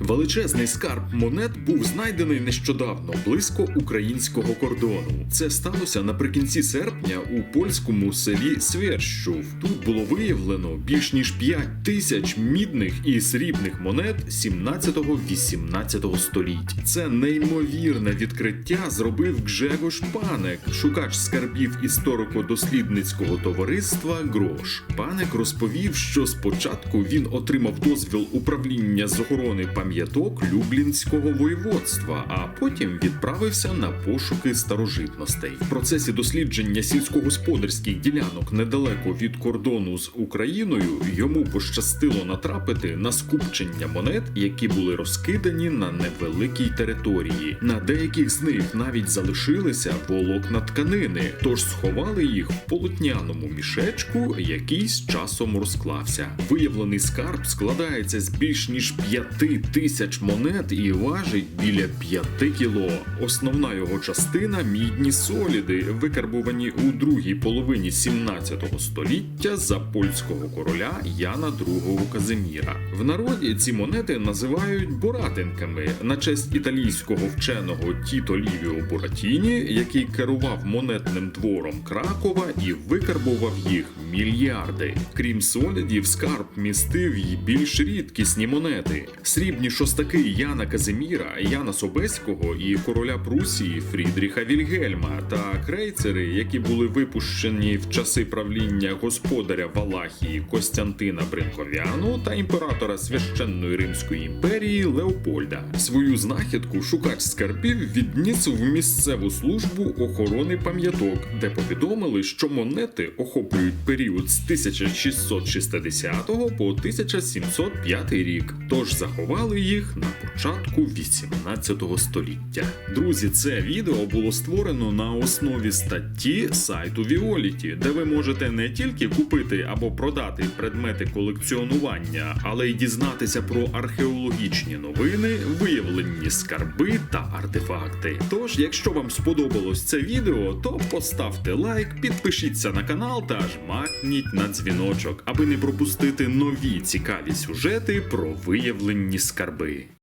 Величезний скарб монет був знайдений нещодавно близько українського кордону. Це сталося наприкінці серпня у польському селі Свєрщов. Тут було виявлено більш ніж 5 тисяч мідних і срібних монет 17-18 століть. Це неймовірне відкриття зробив Гжегош Панек, шукач скарбів історико-дослідницького товариства Грош. Панек розповів, що спочатку він отримав дозвіл управління з охорони пам'яток Люблінського воєводства, а потім відправився на пошуки старожитностей. В процесі дослідження сільськогосподарських ділянок недалеко від кордону з Україною йому пощастило натрапити на скупчення монет, які були розкидані на невеликій території. На деяких з них навіть залишилися волокна тканини, тож сховали їх в полотняному мішечку, який з часом розклався. Виявлений скарб складається з більш ніж п'яти тисяч монет і важить біля п'яти кіло. Основна його частина мідні соліди, викарбувані у другій половині 17 століття за польського короля Яна II Казиміра. В народі ці монети називають боратинками на честь італійського вченого Тіто Лівіо Буратіні, який керував монетним двором Кракова і викарбував їх мільярди. Крім солідів, скарб містив й більш рідкісні монети: срібні шостаки Яна Казиміра, Яна Собеського і короля Прусії Фрідріха Вільгельма та крейцери, які були випущені в часи правління господаря Валахії Костянтина Бринковяну та імператора священної Римської імперії Леопольда. Свою знахідку шукач скарбів відніс в місцеву службу охорони пам'яток, де повідомили, що монети охоплюють період з 1660 по 1705 рік, тож заховали їх на початку 18 століття. Друзі, це відео було створено на основі статті сайту Віоліті, де ви можете не тільки купити або продати предмети колекціонування, але й дізнатися про археологічні новини, виявлені скарби та артефакти. Тож, якщо вам сподобалось це відео, то поставте лайк, підпишіться на канал та жмакніть на дзвіночок, аби не пропустити нові цікаві сюжети про виявлені скарби.